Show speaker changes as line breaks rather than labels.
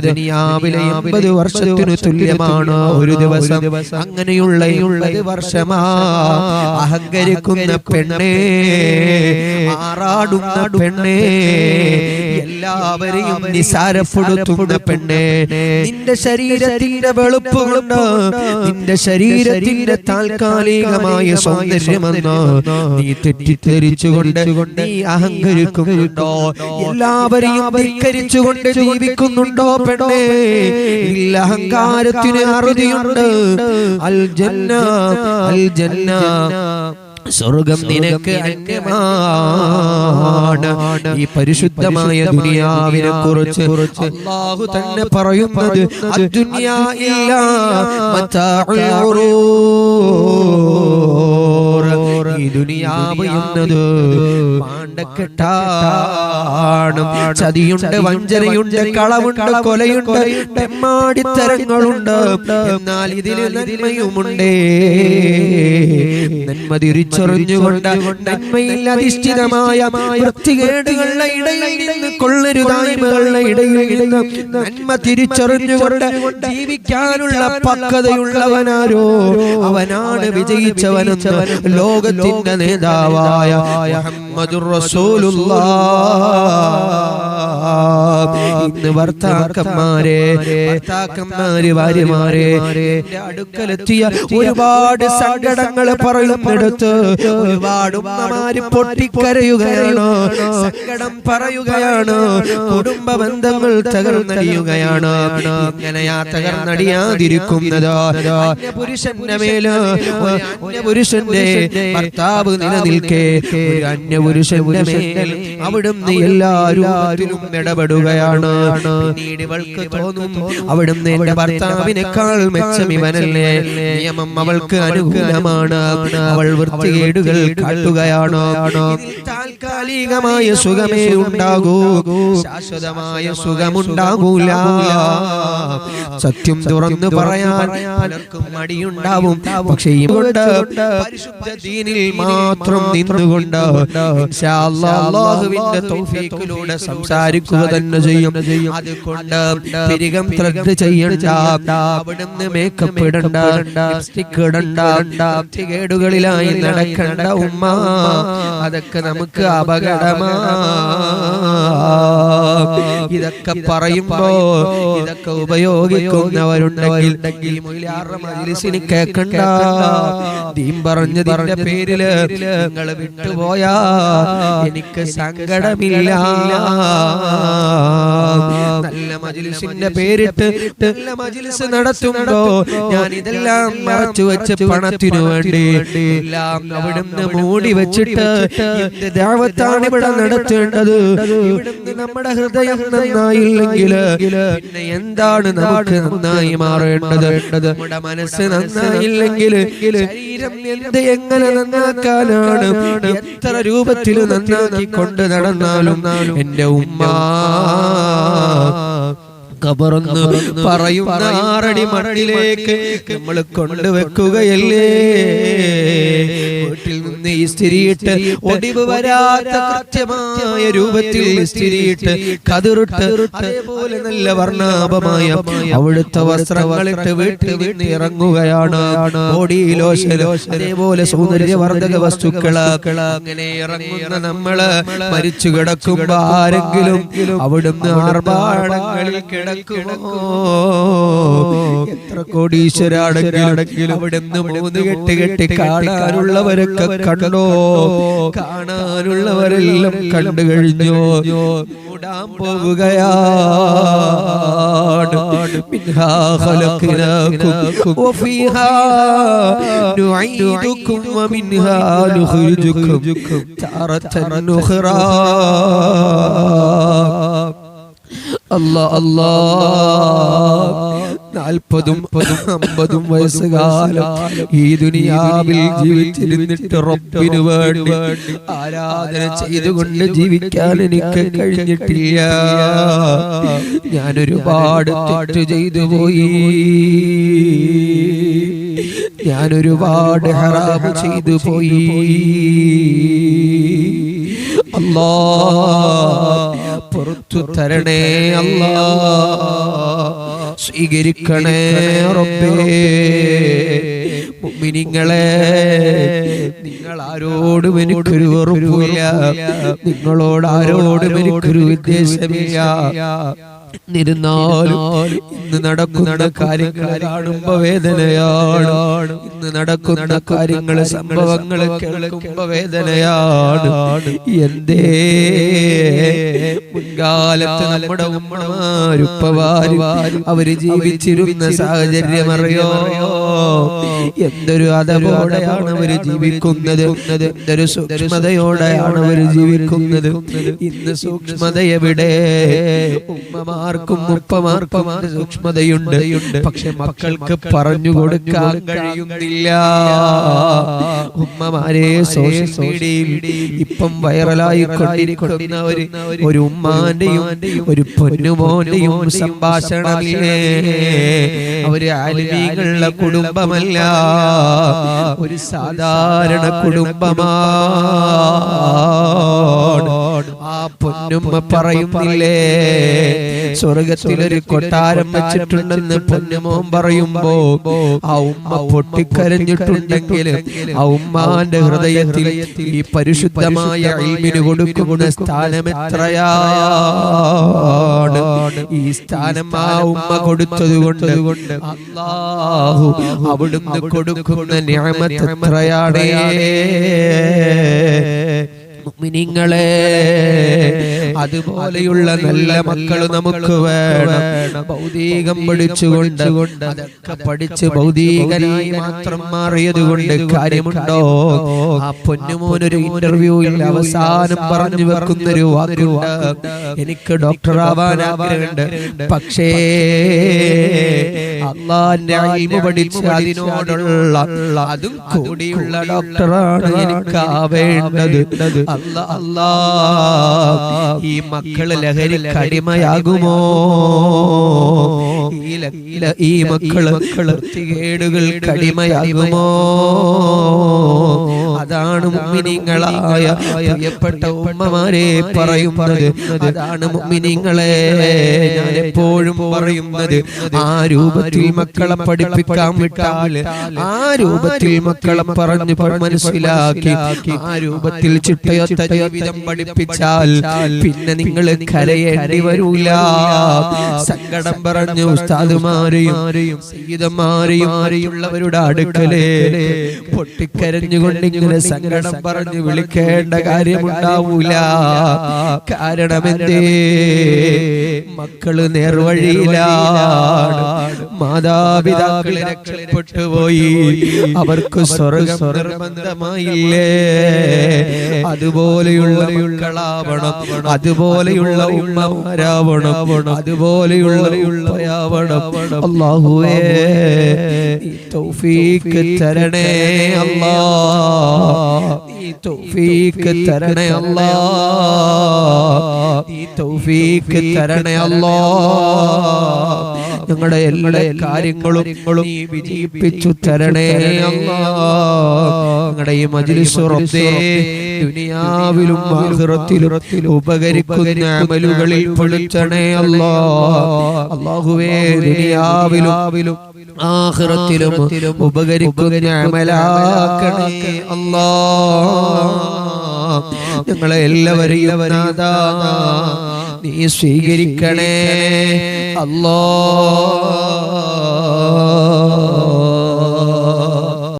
ദുനിയാവിലെ എൺപത് വർഷത്തിനു തുല്യമാണ് ഒരു ദിവസം. അങ്ങനെയുള്ള വർഷമാ. അഹങ്കരിക്കുന്ന പെണ്ണേ. ആറാടുന്ന പെണ്ണേ. എല്ലാവരെയും നിസാരപ്പെടുത്തുന്ന പെണ്ണേ നിന്റെ ശരീരത്തിന്റെ വെളുപ്പ് കൊണ്ട് നിന്റെ ശരീരത്തിന്റെ താൽക്കാലികമായ സൗന്ദര്യമെന്ന് നീ തെറ്റിദ്ധരിച്ചുകൊണ്ട് നീ അഹങ്കരിക്കുന്നുണ്ടോ? എല്ലാവരെയും ധിക്കരിച്ചുകൊണ്ട് ജീവിക്കുന്നുണ്ടോ പെണ്ണേ? ഇല്ല അഹങ്കാരത്തിന് അറുതിയുണ്ട്. അൽ ജന്ന. അൽ ജന്ന. സ്വർഗം നിനക്ക് അന്യമാണ്. ഈ പരിശുദ്ധമായ ദുനിയാവിനെ കുറിച്ച് അള്ളാഹു തന്നെ പറയുന്നത് ഈ ദുനിയാവ് എന്നത് പാണ്ടക്കെട്ടാണ് ചതിയുണ്ട് വഞ്ചനയുണ്ട് കളവുണ്ട് കൊലയുണ്ട് തെമ്മാടിത്തരങ്ങളുണ്ട്. എന്നാൽ ഇതിന് നന്മയുമുണ്ട്. നന്മ തിരിച്ചറിഞ്ഞുകൊണ്ട് നന്മയിൽ അധിഷ്ഠിതമായ വൃത്തികേടുകളുടെ ഇടയിൽ നിന്ന് കൊള്ളരുതായ്മകളുടെ ഇടയിൽ നിന്ന് നന്മ തിരിച്ചറിഞ്ഞുകൊണ്ട് ജീവിക്കാനുള്ള പക്വതയുള്ളവനാരോ? അവനാണ് വിജയിച്ചവനെന്ന് ലോകത്തിന്റെ നേതാവായ മുഹമ്മദുർ ഇന്ന് ഭർത്താക്കന്മാരെ ഭർത്താക്കന്മാര് ഭാര്യമാരെ അടുക്കലെത്തിയ ഒരുപാട് സങ്കടങ്ങൾ പറയുന്നിടത്ത് ഒരുപാട് ഉമ്മമാര് പൊട്ടിക്കരയുകയാണ്. സങ്കടം പറയുകയാണ്. കുടുംബ ബന്ധങ്ങൾ തകർന്നടിയുകയാണ്. ഇങ്ങനെയാ തകർന്നടിയാതിരിക്കുന്നത്. പുരുഷന്റെ മേൽ പുരുഷന്റെ ഭർത്താവ് നിലനിൽക്കേ. ഒരു അന്യപുരുഷന്റെ മേൽ അവിടുന്ന് എല്ലാരും ഇടപെടുകയാണ്. പിന്നീട് ഇവൾക്ക് തോന്നും അവിടുന്ന് എന്റെ ഭർത്താവിനേക്കാൾ മെച്ചം ഇവനല്ലേ നിയമം അവൾക്ക് അനുകൂലമാണ്. അവൾ വൃത്തികേടുകൾ കാട്ടുകയാണ്. താൽക്കാലികമായ സുഖമേ ഉണ്ടാകൂ. ശാശ്വതമായ സുഖമുണ്ടാകൂല. സത്യം തുറന്നു പറയാൻ പലർക്കും മടിയുണ്ടാവും. പക്ഷേ ഇതുകൊണ്ട് പരിശുദ്ധ ദീനിൽ മാത്രം നിന്നുകൊണ്ട് അല്ലാഹ് തൗഫീഖിലൂടെ സംസാരിക്കുക തന്നെ ചെയ്യും. അതുകൊണ്ട് തിരികം ത്രഡ് ചെയ്യണ്ട. അവിടുന്ന് മേക്കപ്പ് ഇടണ്ട. ലിപ്സ്റ്റിക് ഇടണ്ട. കേടുകളിലായി നടക്കണ്ട ഉമ്മ. അതൊക്കെ നമുക്ക് അപകടമാ. ഇതൊക്കെ പറയുമ്പോ ഇതൊക്കെ ഉപയോഗിക്കുന്നവരുണ്ടെങ്കിൽ മജ്ലിസിന് കേക്കണ്ട. ദീൻ പറഞ്ഞതിന്റെ പേരിൽ നിങ്ങൾ വിട്ടുപോയാ എനിക്ക് സങ്കടമില്ല. നല്ല മജിലിസിന്റെ പേരിട്ട് നല്ല മജിലിസ് നടത്തുമ്പോ ഞാൻ ഇതെല്ലാം മറച്ചു വെച്ച് പണത്തിനു വേണ്ടി എല്ലാം അവിടുന്ന് മൂടി വെച്ചിട്ട് ദേവത്താണ് ദാവത്താണ് ഇവിടെ നടത്തേണ്ടത്? നമ്മുടെ ഹൃദയം നന്നായില്ലെങ്കിൽ പിന്നെ എന്താണ് നമുക്ക് നന്നായി മാറേണ്ടത്? നമ്മുടെ മനസ്സ് നന്നായില്ലെങ്കിൽ ശരീരം എന്ത് എങ്ങനെ നന്നാക്കാനാണ്? എത്ര രൂപത്തിൽ നന്നാക്കി കൊണ്ട് നടന്നാലും എന്റെ ഉമ്മ കബറന്ന് പറയും ആറടി മണ്ണിലേക്ക്. നമ്മൾ കൊണ്ടുവെക്കുകയല്ലേ? വീട്ടിൽ നിന്ന് ഈ സ്ത്രീയിട്ട് ഒടിവ് വരാത്ത കൃത്യമായ രൂപത്തിൽ സ്ത്രീയിട്ട് കതിറിട്ട് അതേപോലെ നല്ല വർണാഭമായ അവിടുത്തെ വസ്ത്രങ്ങളിട്ട് വീട്ടിൽ നിന്ന് ഇറങ്ങുകയാണ്. ബോഡി ലോഷനോ അതേപോലെ സൗന്ദര്യവർദ്ധക വസ്തുക്കൾ. അങ്ങനെ ഇറങ്ങുന്ന നമ്മൾ മരിച്ചു കിടക്കുമ്പോ ആരെങ്കിലും അവിടുന്ന് ആർഭാടങ്ങളിൽ കിടക്കുമോ? എത്ര കോടീശ്വരാണെങ്കിലും അവിടുന്ന് മൂന്ന് കെട്ട് കെട്ടി കാണാനുള്ളവരൊക്കെ കണ്ടോ? കാണാനുള്ളവരെല്ലാം കണ്ടു കഴിഞ്ഞോ. മൂടാൻ പോവുകയാണ്. അല്ലാ അല്ലാ. നാൽപ്പതും അമ്പതും വയസ്സുകാലം ഈ ദുനിയാവിൽ ജീവിച്ചിരുന്നിട്ട് റബ്ബിനു വേണ്ടി ആരാധന ചെയ്തുകൊണ്ട് ജീവിക്കാൻ എനിക്ക് കഴിഞ്ഞിട്ടില്ല. ഞാൻ ഒരുപാട് തെറ്റ് ചെയ്തു പോയി. ഞാൻ ഒരുപാട് ഹറാബ് ചെയ്തു പോയി. അല്ലാ. പുറത്തു തരണേ അല്ല. സ്വീകരിക്കണേ റബ്ബേ. മുഅ്മിനീങ്ങളെ നിങ്ങൾ ആരോടും എനിക്കൊരു വെറുപ്പില്ല നിങ്ങളോട് ആരോടും എനിക്കൊരു വിദ്വേഷമില്ല. എന്നിരുന്നാലും ഇന്ന് നടക്കുന്ന കാര്യങ്ങൾ കാണുമ്പോ വേദനയാണ്. ഇന്ന് നടക്കുന്ന കാര്യങ്ങൾ സംഭവങ്ങൾ കേൾക്കുമ്പോ വേദനയാണ്. എന്തേ? മുൻകാലത്ത് നമ്മുടെ ഉമ്മമാരുപ്പവാരും അവർ ജീവിച്ചിരുന്ന സാഹചര്യം അറിയോ? എന്തൊരു അതോടെയാണ് അവർ ജീവിക്കുന്നത്. എന്തൊരു സൂക്ഷ്മതയോടെയാണ് അവർ ജീവിക്കുന്നത്. ഇന്ന് സൂക്ഷ്മത എവിടെ ഉമ്മമാർക്കും ഉപ്പമാർക്കും ആ സൂക്ഷ്മതയുണ്ട്. പക്ഷെ മക്കൾക്ക് പറഞ്ഞു കൊടുക്കാൻ കഴിയുന്നില്ല. ഉമ്മമാരെ സോഷ്യൽ മീഡിയയിൽ ഇപ്പം വൈറലായി കൊണ്ടിരിക്കുന്ന ഒരു ഒരു ഉമ്മാന്റെയും ഒരു പൊന്നുമോന്റെയും സംഭാഷണമില്ലേ? അവർ ആലിമീകളുടെ കുടുംബമല്ല. ഒരു സാധാരണ കുടുംബമാണ്. പൊന്നുമ്മ പറയുന്നില്ലേ? സ്വർഗത്തിലൊരു കൊട്ടാരം വെച്ചിട്ടുണ്ടെന്ന് പൊന്നുമോൻ പറയുമ്പോ ആ ഉമ്മ പൊട്ടിക്കരഞ്ഞിട്ടുണ്ടെങ്കിലും ആ ഉമ്മാന്റെ ഹൃദയത്തിൽ ഈ പരിശുദ്ധമായ ഇൽമിന് കൊടുക്കുന്ന സ്ഥാനം എത്രയാണ്? ഈ സ്ഥാനം ആ ഉമ്മ കൊടുത്തത് കൊണ്ട് അല്ലാഹു അവിടുന്ന് കൊടുക്കുന്ന ഞാമത്ത് എത്രയാണേ? മുഅ്മിനീങ്ങളെ അതുപോലെയുള്ള നല്ല മക്കൾ നമുക്ക് വേണം. ഭൗതികം പഠിച്ചുകൊണ്ട് അതൊക്കെ പഠിച്ച് ഭൗതികനായി മാത്രം മാറിയത് കൊണ്ട് കാര്യമുണ്ടോ? ആ പൊന്നുമോനൊരു ഇന്റർവ്യൂയിൽ അവസാനം പറഞ്ഞു വെക്കുന്ന ഒരു വാക്ക് എനിക്ക് ഡോക്ടർ ആവാൻ ആഗ്രഹമുണ്ട്. പക്ഷേ അള്ളാന്റെ അയിമ പഠിച്ച് അതിനോടുള്ള അതും കൂടിയുള്ള ഡോക്ടറാണ് എനിക്ക് ആവേണ്ടത് അല്ല അല്ലാ ഈ മക്കൾ ലഹരി കടിമയാകുമോ ഈ മക്കൾ മക്കൾ ഈ മക്കൾ വൃത്തികേടുകൾ കടിമയാകുമോ അതാണ് മുഅ്മിനീങ്ങളായ പ്രിയപ്പെട്ട ഉമ്മമാരെ പറയുന്നത്. അതാണ് മുഅ്മിനീങ്ങളെ ഞാൻ എപ്പോഴും പറയുന്നത്. ആ രൂപത്തിൽ മക്കളെ പഠിപ്പിക്കാൻ വിട്ടാൽ ആ രൂപത്തിൽ മക്കളെ പറഞ്ഞു മനസ്സിലാക്കി ആ രൂപത്തിൽ ചിട്ടയൊത്ത ജീവിതം പഠിപ്പിച്ചാൽ പിന്നെ നിങ്ങൾ കരയേണ്ടി വരൂല. സങ്കടം പറഞ്ഞു ഉസ്താദുമാരെയും സീതമാരെയും ആരെയുള്ളവരുടെ അടുക്കലേ പൊട്ടിക്കരഞ്ഞുകൊണ്ട് ഇങ്ങനെ സങ്കടം പറഞ്ഞ് വിളിക്കേണ്ട കാര്യമുണ്ടാവൂല. കാരണം എന്തേ മക്കൾ നേർവഴിയിലാണ്. മാതാപിതാക്കളെ രക്ഷപ്പെട്ടു പോയി അവർക്ക് സ്വർഗം നിർബന്ധമായില്ലേ? അതുപോലെയുള്ള മക്കളാവണം. അതുപോലെയുള്ള ഉമ്മമാരാവണം. അതുപോലെയുള്ള ഉള്ളയാവണം അള്ളാഹുവേ നീ തൗഫീക്ക് തരണേ അല്ലാ. നീ തൗഫീക്ക് തരണേ അല്ലാ. നീ തൗഫീക്ക് തരണേ അല്ലാ. ഞങ്ങളുടെ എല്ലാ കാര്യങ്ങളും വിജയിപ്പിച്ചു തരണേ അല്ലാ. ഞങ്ങളുടെ ഈ മജ്ലിസ് റബ്ബേ ദുനിയാവിലും ആഖിറത്തിലും ഉപകരിക്കുന്ന അമലുകളിൽ പെടുത്തണേ അല്ലാ. അല്ലാഹുവേ ദുനിയാവിലും ആഖിറത്തിലും ഉപകരിക്കുന്ന അമലാക്കണേ അല്ലാ. ഞങ്ങളെ എല്ലാവരെയും നീ സ്വീകരിക്കണേ. അല്ലാ.